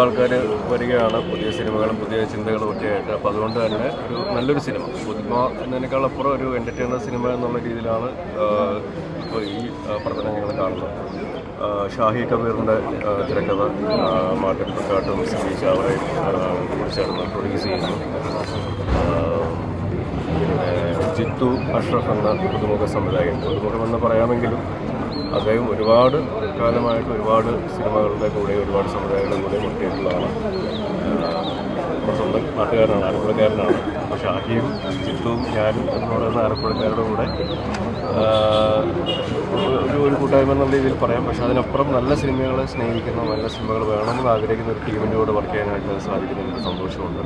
ആൾക്കാർ വരികയാണ് പുതിയ സിനിമകളും പുതിയ ചിന്തകളും ഒക്കെ ആയിട്ട്. അപ്പോൾ അതുകൊണ്ട് തന്നെ ഒരു നല്ലൊരു സിനിമ. പുതുമ എന്നതിനേക്കാൾ അപ്പുറം ഒരു എന്റർടൈനർ സിനിമ എന്നുള്ള രീതിയിലാണ് ഇപ്പോൾ ഈ പ്രകടനം ഞങ്ങൾ കാണുന്നത്. ഷാഹി കബീറിന്റെ തിരക്കഥ മാട്ടിൻ പ്രക്കാട്ടും സി ചാവറയും ചേർന്ന് പ്രൊഡ്യൂസ് ചെയ്യുന്നു. ജിത്തു അഷ്റഫ് എന്ന പുതുമുഖ സംവിധായകൻ. പുതുമുഖം എന്ന് പറയാമെങ്കിലും അദ്ദേഹം ഒരുപാട് കാലമായിട്ട് ഒരുപാട് സിനിമകളുടെ കൂടെ ഒരുപാട് സമുദായങ്ങളുടെ കൂടെ മുട്ടിയിട്ടുള്ളതാണ് നമ്മുടെ സ്വന്തം നാട്ടുകാരനാണ് ആലപ്പുഴക്കാരനാണ്. ഷാഹിയും ജിത്തുവും ഞാനും എന്ന് പറയുന്ന ആലപ്പുഴക്കാരുടെ കൂടെ ഒരു ഒരു കൂട്ടായ്മ എന്നുള്ള രീതിയിൽ പറയാം. പക്ഷെ അതിനപ്പുറം നല്ല സിനിമകളെ സ്നേഹിക്കുന്ന നല്ല സിനിമകൾ വേണമെന്ന് ആഗ്രഹിക്കുന്ന ഒരു ടീമിന്റെ കൂടെ വർക്ക് ചെയ്യാനായിട്ട് സാധിക്കുന്നതിൽ സന്തോഷമുണ്ട്.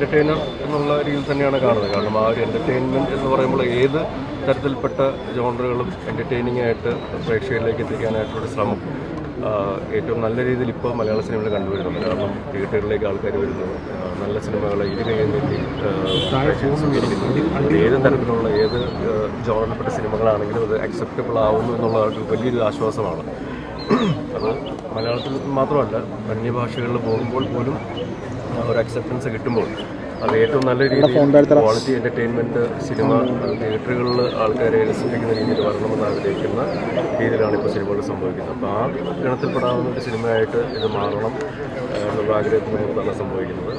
എന്റർടൈനർ എന്നുള്ള രീതിയിൽ തന്നെയാണ് കാണുന്നത്. കാരണം ആ ഒരു എന്റർടൈൻമെന്റ് എന്ന് പറയുമ്പോൾ ഏത് തരത്തിൽപ്പെട്ട ജോണറുകളും എന്റർടൈനിങ് ആയിട്ട് പ്രേക്ഷകരിലേക്ക് എത്തിക്കാനായിട്ടുള്ള ശ്രമം ഏറ്റവും നല്ല രീതിയിൽ ഇപ്പോൾ മലയാള സിനിമയിൽ കണ്ടുവരുന്നുണ്ട്. കാരണം തിയേറ്ററുകളിലേക്ക് ആൾക്കാർ വരുന്നു നല്ല സിനിമകളെ ഇതിന് ഏത് തരത്തിലുള്ള ഏത് ജോണറിൽപ്പെട്ട സിനിമകളാണെങ്കിലും അത് അക്സെപ്റ്റബിൾ ആവുന്നു എന്നുള്ള ഒരു വലിയൊരു ആശ്വാസമാണ്. അത് മലയാളത്തിൽ മാത്രമല്ല അന്യഭാഷകളിൽ പോകുമ്പോൾ പോലും ഒരു അക്സെപ്റ്റൻസ് കിട്ടുമ്പോൾ അത് ഏറ്റവും നല്ല രീതിയിൽ ക്വാളിറ്റി എന്റർടൈൻമെന്റ് സിനിമ തിയേറ്ററുകളിൽ ആൾക്കാരെ രസിപ്പിക്കുന്ന രീതിയിൽ വരണമെന്ന് ആഗ്രഹിക്കുന്ന രീതിയിലാണ് ഇപ്പോൾ സിനിമകൾ സംഭവിക്കുന്നത്. അപ്പോൾ ആ ഗണത്തിൽപ്പെടാവുന്ന ഒരു സിനിമയായിട്ട് ഇത് മാറണം എന്നുള്ള തന്നെ സംഭവിക്കുന്നത്.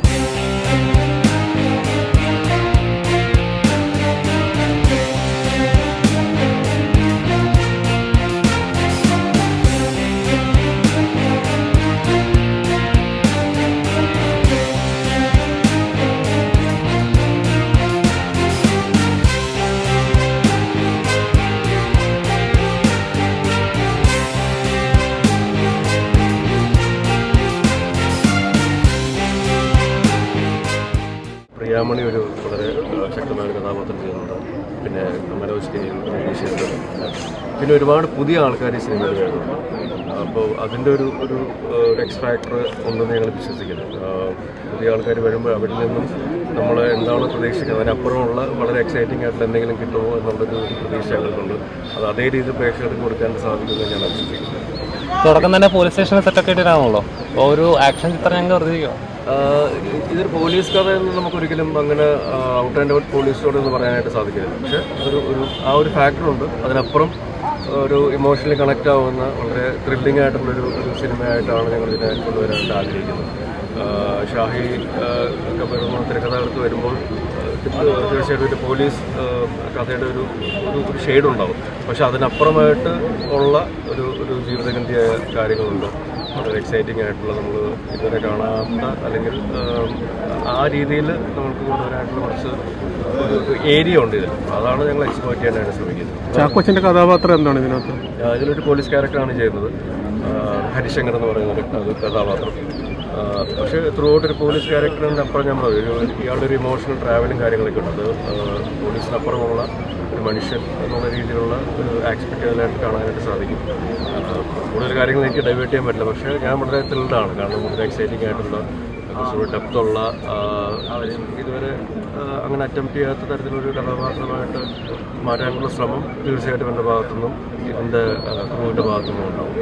പ്രിയാമണി ഒരു വളരെ ശക്തമായ ഒരു കഥാപാത്രം ചെയ്യുന്നുണ്ട്. പിന്നെ മനോജ് രതീഷുണ്ട് പിന്നെ ഒരുപാട് പുതിയ ആൾക്കാർ ഈ സിനിമയിൽ വരുന്നുണ്ട്. അപ്പോൾ അതിന്റെ ഒരു ഒരു എക്സ് ഫാക്ടർ ഉണ്ടെന്ന് ഞങ്ങൾ വിശ്വസിക്കുന്നു. പുതിയ ആൾക്കാർ വരുമ്പോൾ അവരിൽ നിന്നും നമ്മൾ എന്താണ് പ്രതീക്ഷിക്കുന്നത്. അതിനപ്പുറമുള്ള വളരെ എക്സൈറ്റിംഗ് ആയിട്ടുള്ള എന്തെങ്കിലും കിട്ടുമോ എന്നുള്ളൊരു പ്രതീക്ഷ ഞങ്ങൾക്കുണ്ട്. അത് അതേ രീതിയിൽ പ്രേക്ഷകർക്ക് കൊടുക്കാൻ സാധിക്കുമെന്ന് ഞാൻ വിശ്വസിക്കുന്നു തുടക്കം തന്നെ പോലീസ് സ്റ്റേഷനിൽ സെറ്റൊക്കെ അപ്പോൾ ഒരു ആക്ഷൻ ചിത്രം ഞങ്ങൾ വെറുതെ ഇതൊരു പോലീസ് എന്ന് നമുക്കൊരിക്കലും അങ്ങനെ out and out police story എന്ന് പറയാനായിട്ട് സാധിക്കില്ല. പക്ഷേ ഒരു ഒരു ആ ഒരു ഫാക്ടറുണ്ട് അതിനപ്പുറം ഒരു ഇമോഷണലി കണക്റ്റ് ആവുന്ന വളരെ ത്രില്ലിംഗ് ആയിട്ടുള്ളൊരു ഒരു സിനിമയായിട്ടാണ് ഞങ്ങൾ ഇതിനെ കൊണ്ടുവരാനായിട്ട് ആഗ്രഹിക്കുന്നത്. ഷാഹി എന്ന തിരക്കഥാകൃത്ത് വരുമ്പോൾ തീർച്ചയായിട്ടും ഒരു പോലീസ് കഥയുടെ ഒരു ഒരു- ഒരു ഷെയ്ഡ് ഉണ്ടാവും. പക്ഷെ അതിനപ്പുറമായിട്ട് ഉള്ള ഒരു ഒരു ജീവിതഗന്ധിയായ കാര്യങ്ങളുണ്ട്. വളരെ എക്സൈറ്റിംഗ് ആയിട്ടുള്ള നമ്മൾ ഇതുവരെ കാണാത്ത അല്ലെങ്കിൽ ആ രീതിയിൽ നമുക്ക് കൂടുതലായിട്ടുള്ള കുറച്ച് ഒരു ഏരിയ ഉണ്ട് ഇതിൽ അതാണ് ഞങ്ങൾ എക്സ്പ്ലോർ ചെയ്യാനായിട്ട് ശ്രമിക്കുന്നത്. ചാക്കോച്ചന്റെ കഥാപാത്രം എന്താണ് ഇതിനകത്ത്? ഇതിലൊരു പോലീസ് ക്യാരക്ടറാണ് ചെയ്യുന്നത്. ഹരിശങ്കർ എന്ന് പറയുന്ന ഒരു കഥാപാത്രം. പക്ഷേ ത്രൂ ഔട്ട് ഒരു പോലീസ് ക്യാരക്ടറിന്റെ അപ്പുറം പറഞ്ഞു ഇയാളുടെ ഒരു ഇമോഷണൽ ട്രാവലും കാര്യങ്ങളൊക്കെ ഉണ്ട്. അത് പോലീസിനപ്പുറമുള്ള ഒരു മനുഷ്യൻ എന്നുള്ള രീതിയിലുള്ള ഒരു ആക്സ്പെക്ട് ചെയ്തതായിട്ട് കാണാനായിട്ട് സാധിക്കും. കൂടുതൽ കാര്യങ്ങൾ എനിക്ക് ഡൈവേർട്ട് ചെയ്യാൻ പറ്റില്ല. പക്ഷേ ഞാൻ വളരെ ത്രില്ഡാണ് കാരണം വളരെ എക്സൈറ്റിംഗ് ആയിട്ടുള്ള കുറച്ചുകൂടി ഡെപ്തുള്ള ഇതുവരെ അങ്ങനെ അറ്റംപ്റ്റ് ചെയ്യാത്ത തരത്തിലൊരു കഥാപാത്രമായിട്ട് മാറ്റാനുള്ള ശ്രമം തീർച്ചയായിട്ടും എന്റെ ഭാഗത്തുനിന്നും എന്റെ ക്രൂവിന്റെ ഭാഗത്തുനിന്നും ഉണ്ടാവും.